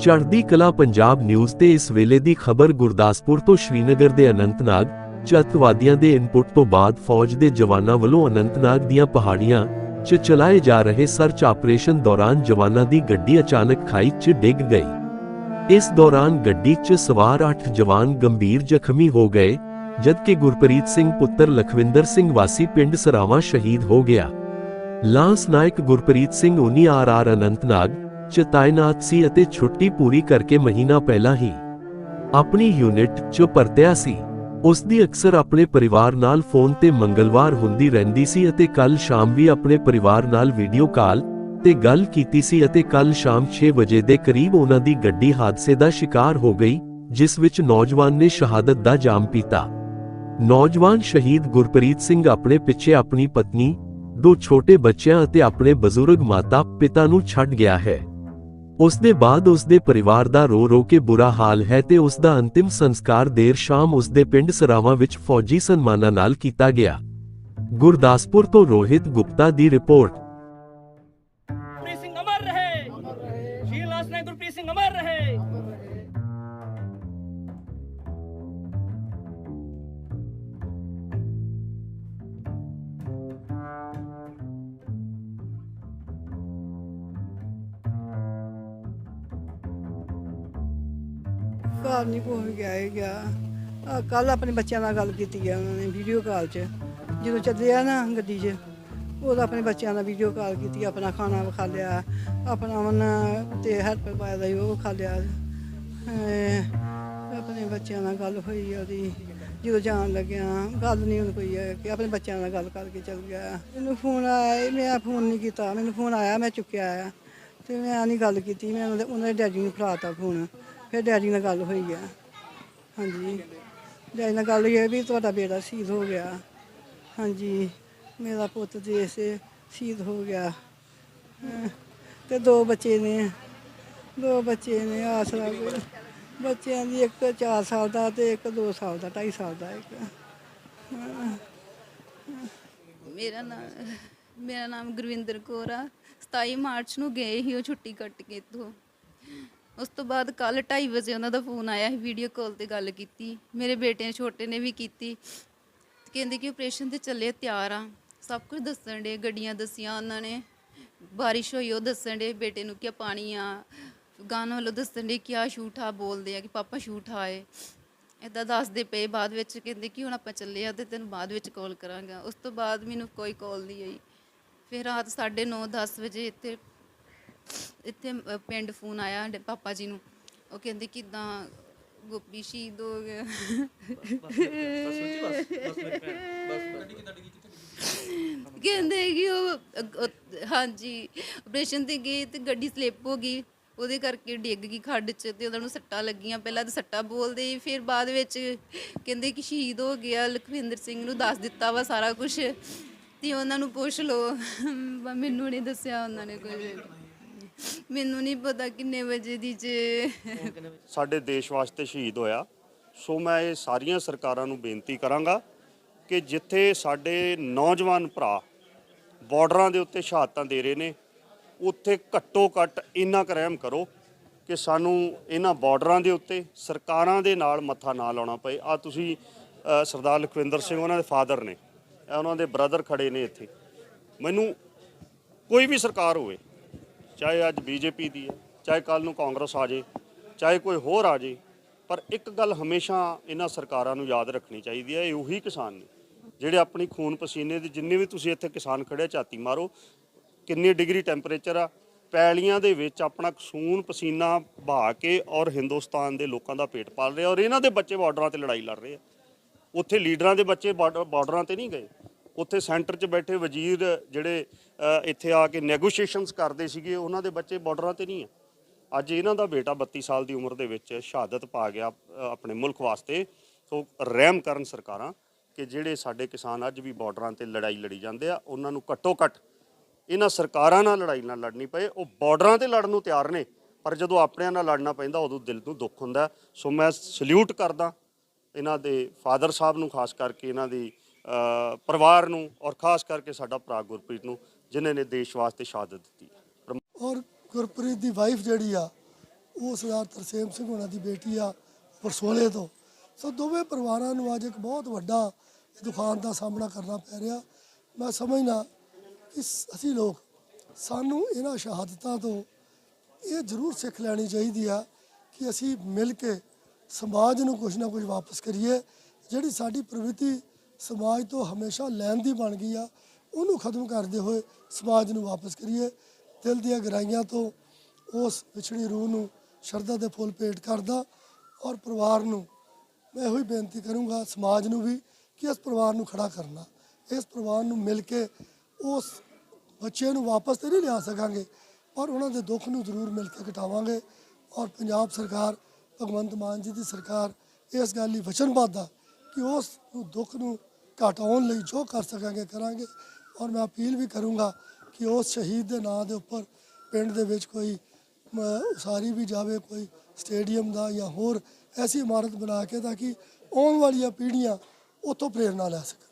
ਚੜ੍ਹਦੀ ਕਲਾ ਪੰਜਾਬ ਨਿਊਜ਼ ਤੇ ਇਸ ਵੇਲੇ ਦੀ ਖਬਰ ਗੁਰਦਾਸਪੁਰ ਤੋਂ ਸ਼੍ਰੀਨਗਰ ਦੇ ਅਨੰਤਨਾਗ ਚ ਦੇ ਇਨਪੁਟ ਤੋਂ ਬਾਅਦ ਫੌਜ ਦੇ ਜਵਾਨਾਂ ਵੱਲੋਂ ਅਨੰਤਨਾਗ ਦੀਆਂ ਪਹਾੜੀਆਂ 'ਚ ਚਲਾਏ ਜਾ ਰਹੇ ਸਰਚ ਆਪਰੇਸ਼ਨ ਦੌਰਾਨ ਜਵਾਨਾਂ ਦੀ ਗੱਡੀ ਅਚਾਨਕ ਖਾਈ 'ਚ ਡਿੱਗ ਗਈ। ਇਸ ਦੌਰਾਨ ਗੱਡੀ 'ਚ ਸਵਾਰ 8 ਜਵਾਨ ਗੰਭੀਰ ਜ਼ਖਮੀ ਹੋ ਗਏ, ਜਦਕਿ ਗੁਰਪ੍ਰੀਤ ਸਿੰਘ ਪੁੱਤਰ ਲਖਵਿੰਦਰ ਸਿੰਘ ਵਾਸੀ ਪਿੰਡ ਸਰਾਵਾਂ ਸ਼ਹੀਦ ਹੋ ਗਿਆ। ਲਾਂਸ ਨਾਇਕ ਗੁਰਪ੍ਰੀਤ ਸਿੰਘ ਉਨੀ ਆਰ ਆਰ ਅਨੰਤਨਾਗ ਚ ਤਾਇਨਾਤ ਸੀ ਅਤੇ ਛੁੱਟੀ ਪੂਰੀ ਕਰਕੇ ਮਹੀਨਾ ਪਹਿਲਾਂ ਹੀ ਆਪਣੀ ਯੂਨਿਟ ਚ ਪਰਤਿਆ ਸੀ। ਉਸ ਦੀ ਅਕਸਰ ਆਪਣੇ ਪਰਿਵਾਰ ਨਾਲ ਫੋਨ ਤੇ ਮੰਗਲਵਾਰ ਹੁੰਦੀ ਰਹਿੰਦੀ ਸੀ ਅਤੇ ਕੱਲ ਸ਼ਾਮ ਵੀ ਆਪਣੇ ਪਰਿਵਾਰ ਨਾਲ ਵੀਡੀਓ ਕਾਲ ਤੇ ਗੱਲ ਕੀਤੀ ਸੀ ਅਤੇ ਕੱਲ ਸ਼ਾਮ 6 ਵਜੇ ਦੇ ਕਰੀਬ ਉਹਨਾਂ ਦੀ ਗੱਡੀ ਹਾਦਸੇ ਦਾ ਸ਼ਿਕਾਰ ਹੋ ਗਈ, ਜਿਸ ਵਿੱਚ ਨੌਜਵਾਨ ਨੇ ਸ਼ਹਾਦਤ ਦਾ ਜਾਮ ਪੀਤਾ। ਨੌਜਵਾਨ ਸ਼ਹੀਦ ਗੁਰਪ੍ਰੀਤ ਸਿੰਘ ਆਪਣੇ ਪਿੱਛੇ ਆਪਣੀ ਪਤਨੀ, ਦੋ ਛੋਟੇ ਬੱਚਿਆਂ ਅਤੇ ਆਪਣੇ ਬਜ਼ੁਰਗ ਮਾਤਾ ਪਿਤਾ ਨੂੰ ਛੱਡ ਗਿਆ ਹੈ। ਉਸ ਦੇ ਬਾਅਦ ਉਸ ਦੇ ਪਰਿਵਾਰ ਦਾ ਰੋ ਰੋ ਕੇ ਬੁਰਾ ਹਾਲ ਹੈ ਤੇ ਉਸ ਦਾ ਅੰਤਿਮ ਸੰਸਕਾਰ ਦੇਰ ਸ਼ਾਮ ਉਸ ਦੇ ਪਿੰਡ ਸਰਾਵਾਂ ਵਿੱਚ ਫੌਜੀ ਸਨਮਾਨਾਂ ਨਾਲ ਕੀਤਾ ਗਿਆ। ਗੁਰਦਾਸਪੁਰ ਤੋਂ ਰੋਹਿਤ ਗੁਪਤਾ ਦੀ ਰਿਪੋਰਟ। ਘਰ ਨਹੀਂ ਕੋਈ ਗਿਆ ਹੀ ਗਿਆ ਕੱਲ ਆਪਣੇ ਬੱਚਿਆਂ ਨਾਲ ਗੱਲ ਕੀਤੀ ਆ ਉਹਨਾਂ ਨੇ ਵੀਡੀਓ ਕਾਲ 'ਚ। ਜਦੋਂ ਚੱਲੇ ਆ ਨਾ ਗੱਡੀ 'ਚ ਉਹਦਾ ਆਪਣੇ ਬੱਚਿਆਂ ਨਾਲ ਵੀਡੀਓ ਕਾਲ ਕੀਤੀ, ਆਪਣਾ ਖਾਣਾ ਖਾ ਲਿਆ, ਆਪਣਾ ਮਨ ਤੇ ਹੈਲਪਰ ਪਾਇਆ ਦਾ ਉਹ ਖਾ ਲਿਆ। ਆਪਣੇ ਬੱਚਿਆਂ ਨਾਲ ਗੱਲ ਹੋਈ ਉਹਦੀ। ਜਦੋਂ ਜਾਣ ਲੱਗਿਆ, ਗੱਲ ਨਹੀਂ ਹੁਣ ਕੋਈ ਹੈ ਕਿ ਆਪਣੇ ਬੱਚਿਆਂ ਨਾਲ ਗੱਲ ਕਰਕੇ ਚੱਲ ਗਿਆ। ਮੈਨੂੰ ਫੋਨ ਆਇਆ ਮੈਂ ਫੋਨ ਨਹੀਂ ਕੀਤਾ। ਮੈਨੂੰ ਫੋਨ ਆਇਆ, ਮੈਂ ਚੁੱਕਿਆ ਆ। ਤੇ ਮੈਂ ਨਹੀਂ ਗੱਲ ਕੀਤੀ, ਮੈਂ ਉਹਨਾਂ ਦੇ- ਉਹਨਾਂ ਦੇ ਡੈਡੀ ਨੂੰ ਫੜਾਤਾ ਫੋਨ ਫਿਰ ਡੈਡੀ ਨਾਲ ਗੱਲ ਹੋਈ ਆ। ਹਾਂਜੀ। ਡੈਡੀ ਨਾਲ ਗੱਲ ਹੋਈ ਆ ਵੀ ਤੁਹਾਡਾ ਬੇਟਾ ਸ਼ਹੀਦ ਹੋ ਗਿਆ। ਹਾਂਜੀ। ਮੇਰਾ ਪੁੱਤ ਦੇਸ਼ ਸ਼ਹੀਦ ਹੋ ਗਿਆ। ਅਹ ਤੇ ਦੋ ਬੱਚੇ ਨੇ। ਦੋ ਬੱਚੇ ਨੇ ਆਸਰਾ ਬੱਚਿਆਂ ਦੀ ਇੱਕ 4 ਸਾਲ ਦਾ ਤੇ ਇੱਕ 2 ਸਾਲ ਦਾ 2.5 ਸਾਲ ਦਾ ਇੱਕ। ਮੇਰਾ ਨਾਮ ਮੇਰਾ ਨਾਮ ਗੁਰਵਿੰਦਰ ਕੌਰ ਆ। 27 ਮਾਰਚ ਨੂੰ ਗਏ ਸੀ ਉਹ ਛੁੱਟੀ ਕੱਟ ਕੇ ਇੱਥੋਂ। ਉਸ ਤੋਂ ਬਾਅਦ ਕੱਲ 2:30 ਵਜੇ ਉਹਨਾਂ ਦਾ ਫੋਨ ਆਇਆ ਸੀ ਵੀਡੀਓ ਕਾਲ ਤੇ ਗੱਲ ਕੀਤੀ। ਮੇਰੇ ਬੇਟੇ ਨੇ ਛੋਟੇ ਨੇ ਵੀ ਕੀਤੀ। ਕਹਿੰਦੇ ਕਿ ਆਪਰੇਸ਼ਨ ਤੇ ਚੱਲੇ ਤਿਆਰ ਆ। ਸਭ ਕੁਝ ਦੱਸਣ ਦੇ ਗੱਡੀਆਂ ਦੱਸੀਆਂ ਉਹਨਾਂ ਨੇ। ਬਾਰਿਸ਼ ਹੋਈ, ਉਹ ਦੱਸਣ ਦੇ ਬੇਟੇ ਨੂੰ ਕਿ ਪਾਣੀ ਆ। ਗਾਣਾ ਵੱਲੋਂ ਦੱਸਣ ਦੇ ਕਿ ਆ ਸ਼ੂਟ ਆ ਬੋਲਦੇ ਆ ਕਿ ਪਾਪਾ ਸ਼ੂਟ ਆਏ ਇਦਾਂ ਦੱਸਦੇ ਪਏ ਬਾਅਦ ਵਿੱਚ, ਕਹਿੰਦੇ ਕਿ ਹੁਣ ਆਪਾਂ ਚੱਲੇ ਆ ਤੇ ਤੈਨੂੰ ਬਾਅਦ ਵਿੱਚ ਕਾਲ ਕਰਾਂਗਾ। ਉਸ ਤੋਂ ਬਾਅਦ ਮੈਨੂੰ ਕੋਈ ਕਾਲ ਨਹੀਂ ਆਈ। ਫਿਰ ਰਾਤ 9:30 10 ਵਜੇ ਇੱਥੇ ਇੱਥੇ ਪਿੰਡ ਫੋਨ ਆਇਆ ਸਾਡੇ ਪਾਪਾ ਜੀ ਨੂੰ। ਉਹ ਕਹਿੰਦੇ ਕਿਦਾਂ ਗੋਪੀ ਸ਼ਹੀਦ ਹੋ ਗਿਆ ਕਹਿੰਦੇ ਕਿ ਉਹ ਹਾਂਜੀ ਆਪਰੇਸ਼ਨ ਤੇ ਗਏ ਤੇ ਗੱਡੀ ਸਲਿੱਪ ਹੋ ਗਈ। ਉਹਦੇ ਕਰਕੇ ਡਿੱਗ ਗਈ ਖੱਡ 'ਚ ਤੇ ਉਹਨਾਂ ਨੂੰ ਸੱਟਾਂ ਲੱਗੀਆਂ। ਪਹਿਲਾਂ ਤਾਂ ਸੱਟਾਂ ਬੋਲਦੇ ਫਿਰ ਬਾਅਦ ਵਿੱਚ ਕਹਿੰਦੇ ਕਿ ਸ਼ਹੀਦ ਹੋ ਗਿਆ। ਲਖਵਿੰਦਰ ਸਿੰਘ ਨੂੰ ਦੱਸ ਦਿੱਤਾ ਵਾ ਸਾਰਾ ਕੁਝ ਤੇ ਉਹਨਾਂ ਨੂੰ ਪੁੱਛ ਲਓ। ਮੈਨੂੰ ਨਹੀਂ ਦੱਸਿਆ ਉਹਨਾਂ ਨੇ ਕੋਈ। ਮੈਨੂੰ ਨਹੀਂ ਪਤਾ ਕਿੰਨੇ ਵਜੇ ਦੀ ਜੇ। ਸਾਡੇ ਦੇਸ਼ ਵਾਸਤੇ ਸ਼ਹੀਦ ਹੋਇਆ। ਸੋ ਮੈਂ ਇਹ ਸਾਰੀਆਂ ਸਰਕਾਰਾਂ ਨੂੰ ਬੇਨਤੀ ਕਰਾਂਗਾ ਕਿ ਜਿੱਥੇ ਸਾਡੇ ਨੌਜਵਾਨ ਭਰਾ ਬਾਰਡਰਾਂ ਦੇ ਉੱਤੇ ਸ਼ਹਾਦਤਾਂ ਦੇ ਰਹੇ ਨੇ, ਉੱਥੇ ਘੱਟੋ ਘੱਟ ਇੰਨਾ ਕੁ ਕਰੋ ਕਿ ਸਾਨੂੰ ਇਹਨਾਂ ਬਾਰਡਰਾਂ ਦੇ ਉੱਤੇ ਸਰਕਾਰਾਂ ਦੇ ਨਾਲ ਮੱਥਾ ਨਾ ਲਾਉਣਾ ਪਏ। ਆ ਤੁਸੀਂ ਸਰਦਾਰ ਲਖਵਿੰਦਰ ਸਿੰਘ ਉਹਨਾਂ ਦੇ ਫਾਦਰ ਨੇ ਉਹਨਾਂ ਦੇ ਬ੍ਰਦਰ ਖੜੇ ਨੇ ਇੱਥੇ। ਮੈਨੂੰ ਕੋਈ ਵੀ ਸਰਕਾਰ ਹੋਵੇ ਚਾਹੇ ਅੱਜ ਬੀਜੇਪੀ ਦੀ ਹੈ, ਚਾਹੇ ਕੱਲ ਨੂੰ ਕਾਂਗਰਸ ਆ ਜੇ, ਚਾਹੇ ਕੋਈ ਹੋਰ ਆ ਜੇ, ਪਰ ਇੱਕ ਗੱਲ ਹਮੇਸ਼ਾ ਇਹਨਾਂ ਸਰਕਾਰਾਂ ਨੂੰ ਯਾਦ ਰੱਖਣੀ ਚਾਹੀਦੀ ਹੈ, ਇਹ ਉਹੀ ਕਿਸਾਨ ਨੇ। ਜਿਹੜੇ ਆਪਣੀ ਖੂਨ ਪਸੀਨੇ ਦੀ ਜਿੰਨੇ ਵੀ ਤੁਸੀਂ ਇੱਥੇ ਕਿਸਾਨ ਖੜੇ ਝਾਤੀ ਮਾਰੋ, ਕਿੰਨੀ ਡਿਗਰੀ ਟੈਂਪਰੇਚਰ ਆ, ਪੈਲੀਆਂ ਦੇ ਵਿੱਚ ਆਪਣਾ ਖੂਨ ਪਸੀਨਾ ਬਹਾ ਕੇ ਔਰ ਹਿੰਦੁਸਤਾਨ ਦੇ ਲੋਕਾਂ ਦਾ ਪੇਟ ਪਾਲ ਰਹੇ ਔਰ ਇਹਨਾਂ ਦੇ ਬੱਚੇ ਬਾਰਡਰਾਂ ਤੇ ਲੜਾਈ ਲੜ ਰਹੇ ਆ। ਉੱਥੇ ਲੀਡਰਾਂ ਦੇ ਬੱਚੇ ਬਾਰਡਰ- ਬਾਰਡਰਾਂ ਤੇ ਨਹੀਂ ਗਏ। ਉੱਥੇ ਸੈਂਟਰ 'ਚ ਬੈਠੇ ਵਜ਼ੀਰ ਜਿਹੜੇ ਇੱਥੇ ਆ ਕੇ ਨੈਗੋਸ਼ੀਏਸ਼ਨਸ ਕਰਦੇ ਸੀਗੇ, ਉਹਨਾਂ ਦੇ ਬੱਚੇ ਬਾਰਡਰਾਂ ਤੇ ਨਹੀਂ ਆ। ਅੱਜ ਇਹਨਾਂ ਦਾ ਬੇਟਾ 32 ਸਾਲ ਦੀ ਉਮਰ ਦੇ ਵਿੱਚ ਸ਼ਹਾਦਤ ਪਾ ਗਿਆ ਆਪਣੇ ਮੁਲਕ ਵਾਸਤੇ। ਸੋ ਰਹਿਮ ਕਰਨ ਸਰਕਾਰਾਂ ਕਿ ਜਿਹੜੇ ਸਾਡੇ ਕਿਸਾਨ ਅੱਜ ਵੀ ਬਾਰਡਰਾਂ ਤੇ ਲੜਾਈ ਲੜੀ ਜਾਂਦੇ ਆ, ਉਹਨਾਂ ਨੂੰ ਘੱਟੋ ਘੱਟ ਇਹਨਾਂ ਸਰਕਾਰਾਂ ਨਾਲ ਲੜਾਈ ਨਾਲ ਲੜਨੀ ਪਏ। ਉਹ ਬਾਰਡਰਾਂ ਤੇ ਲੜਨ ਨੂੰ ਤਿਆਰ ਨੇ, ਪਰ ਜਦੋਂ ਆਪਣਿਆਂ ਨਾਲ ਲੜਨਾ ਪੈਂਦਾ, ਉਦੋਂ ਦਿਲ ਨੂੰ ਦੁੱਖ ਹੁੰਦਾ। ਸੋ ਮੈਂ ਸਲੂਟ ਕਰਦਾ ਇਹਨਾਂ ਦੇ ਫਾਦਰ ਸਾਹਿਬ ਨੂੰ, ਖਾਸ ਕਰਕੇ ਇਹਨਾਂ ਦੀ ਪਰਿਵਾਰ ਨੂੰ ਔਰ ਖਾਸ ਕਰਕੇ ਸਾਡਾ ਭਰਾ ਗੁਰਪ੍ਰੀਤ ਨੂੰ, ਜਿਨ੍ਹਾਂ ਨੇ ਦੇਸ਼ ਵਾਸਤੇ ਸ਼ਹਾਦਤ ਦਿੱਤੀ। ਔਰ ਗੁਰਪ੍ਰੀਤ ਦੀ ਵਾਈਫ ਜਿਹੜੀ ਆ, ਉਹ ਸਰਦਾਰ ਤਰਸੇਮ ਸਿੰਘ ਹੋਣਾ ਦੀ ਬੇਟੀ ਆ ਪਰਸੋਲੇ ਤੋਂ। ਸੋ ਦੋਵੇਂ ਪਰਿਵਾਰਾਂ ਨੂੰ ਅੱਜ ਇੱਕ ਬਹੁਤ ਵੱਡਾ ਦੁਖਾਂਤ ਦਾ ਸਾਹਮਣਾ ਕਰਨਾ ਪੈ ਰਿਹਾ। ਮੈਂ ਸਮਝਦਾ ਕਿ ਅਸੀਂ ਲੋਕ ਸਾਨੂੰ ਇਹਨਾਂ ਸ਼ਹਾਦਤਾਂ ਤੋਂ ਇਹ ਜ਼ਰੂਰ ਸਿੱਖ ਲੈਣੀ ਚਾਹੀਦੀ ਆ ਕਿ ਅਸੀਂ ਮਿਲ ਕੇ ਸਮਾਜ ਨੂੰ ਕੁਝ ਨਾ ਕੁਝ ਵਾਪਸ ਕਰੀਏ, ਜਿਹੜੀ ਸਾਡੀ ਪ੍ਰਵਿਰਤੀ ਸਮਾਜ ਤੋਂ ਹਮੇਸ਼ਾ ਲੈਣ ਦੀ ਬਣ ਗਈ ਆ, ਉਹਨੂੰ ਖਤਮ ਕਰਦੇ ਹੋਏ ਸਮਾਜ ਨੂੰ ਵਾਪਸ ਕਰੀਏ। ਦਿਲ ਦੀਆਂ ਗਹਿਰਾਈਆਂ ਤੋਂ ਉਸ ਵਿਛੜੀ ਰੂਹ ਨੂੰ ਸ਼ਰਧਾ ਦੇ ਫੁੱਲ ਭੇਟ ਕਰਦਾ ਔਰ ਪਰਿਵਾਰ ਨੂੰ ਮੈਂ ਇਹੋ ਹੀ ਬੇਨਤੀ ਕਰੂੰਗਾ, ਸਮਾਜ ਨੂੰ ਵੀ, ਕਿ ਇਸ ਪਰਿਵਾਰ ਨੂੰ ਖੜਾ ਕਰਨਾ। ਇਸ ਪਰਿਵਾਰ ਨੂੰ ਮਿਲ ਕੇ ਉਸ ਬੱਚੇ ਨੂੰ ਵਾਪਸ ਤੇ ਨਹੀਂ ਲਿਆ ਸਕਾਂਗੇ, ਪਰ ਉਹਨਾਂ ਦੇ ਦੁੱਖ ਨੂੰ ਜ਼ਰੂਰ ਮਿਲ ਕੇ ਘਟਾਵਾਂਗੇ। ਔਰ ਪੰਜਾਬ ਸਰਕਾਰ, ਭਗਵੰਤ ਮਾਨ ਜੀ ਦੀ ਸਰਕਾਰ ਇਸ ਗੱਲ ਲਈ ਵਚਨਬੱਧ ਆ ਕਿ ਉਸ ਨੂੰ ਦੁੱਖ ਨੂੰ ਘਟਾਉਣ ਲਈ ਜੋ ਕਰ ਸਕਾਂਗੇ, ਕਰਾਂਗੇ। ਔਰ ਮੈਂ ਅਪੀਲ ਵੀ ਕਰੂੰਗਾ ਕਿ ਉਸ ਸ਼ਹੀਦ ਦੇ ਨਾਂ ਦੇ ਉੱਪਰ ਪਿੰਡ ਦੇ ਵਿੱਚ ਕੋਈ ਉਸਾਰੀ ਵੀ ਜਾਵੇ, ਕੋਈ ਸਟੇਡੀਅਮ ਦਾ ਜਾਂ ਹੋਰ ਐਸੀ ਇਮਾਰਤ ਬਣਾ ਕੇ, ਤਾਂ ਕਿ ਆਉਣ ਵਾਲੀਆਂ ਪੀੜ੍ਹੀਆਂ ਉੱਥੋਂ ਪ੍ਰੇਰਨਾ ਲੈ ਸਕਣ।